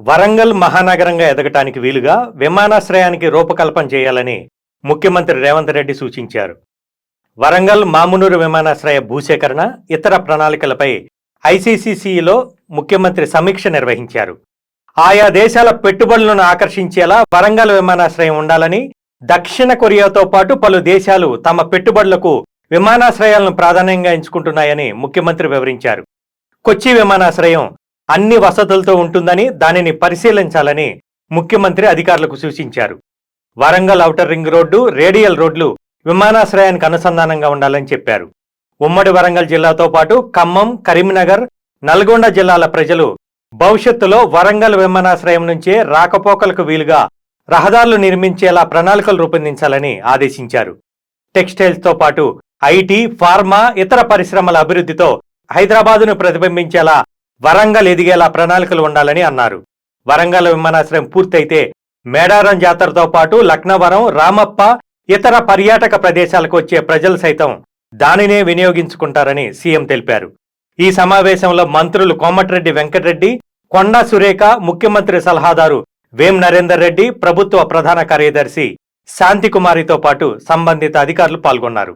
వరంగల్ మహానగరంగా ఎదగటానికి వీలుగా విమానాశ్రయానికి రూపకల్పన చేయాలని ముఖ్యమంత్రి రేవంత్ రెడ్డి సూచించారు. వరంగల్ మామునూరు విమానాశ్రయ భూసేకరణ ఇతర ప్రణాళికలపై ఐసీసీసీలో ముఖ్యమంత్రి సమీక్ష నిర్వహించారు. ఆయా దేశాల పెట్టుబడులను ఆకర్షించేలా వరంగల్ విమానాశ్రయం ఉండాలని దక్షిణ కొరియాతో పాటు పలు దేశాలు తమ పెట్టుబడులకు విమానాశ్రయాలను ప్రాధాన్యంగా ఎంచుకుంటున్నాయని ముఖ్యమంత్రి వివరించారు. కొచ్చి విమానాశ్రయం అన్ని వసతులతో ఉంటుందని దానిని పరిశీలించాలని ముఖ్యమంత్రి అధికారులకు సూచించారు. Warangal outer ring road radial రోడ్లు విమానాశ్రయానికి అనుసంధానంగా ఉండాలని చెప్పారు. ఉమ్మడి వరంగల్ జిల్లాతో పాటు ఖమ్మం కరీంనగర్ నల్గొండ జిల్లాల ప్రజలు భవిష్యత్తులో వరంగల్ విమానాశ్రయం నుంచే రాకపోకలకు వీలుగా రహదారులు నిర్మించేలా ప్రణాళికలు రూపొందించాలని ఆదేశించారు. టెక్స్టైల్స్తో పాటు ఐటీ ఫార్మా ఇతర పరిశ్రమల అభివృద్ధితో హైదరాబాదును ప్రతిబింబించేలా వరంగల్ ఎదిగేలా ప్రణాళికలు ఉండాలని అన్నారు. వరంగల్ విమానాశ్రయం పూర్తయితే మేడారం జాతరతో పాటు లక్నవరం రామప్ప ఇతర పర్యాటక ప్రదేశాలకు వచ్చే ప్రజలు సైతం దానినే వినియోగించుకుంటారని సీఎం తెలిపారు. ఈ సమావేశంలో మంత్రులు కోమటిరెడ్డి వెంకటరెడ్డి కొండా సురేఖ ముఖ్యమంత్రి సలహాదారు వేం నరేందర్ రెడ్డి ప్రభుత్వ ప్రధాన కార్యదర్శి శాంతికుమారితో పాటు సంబంధిత అధికారులు పాల్గొన్నారు.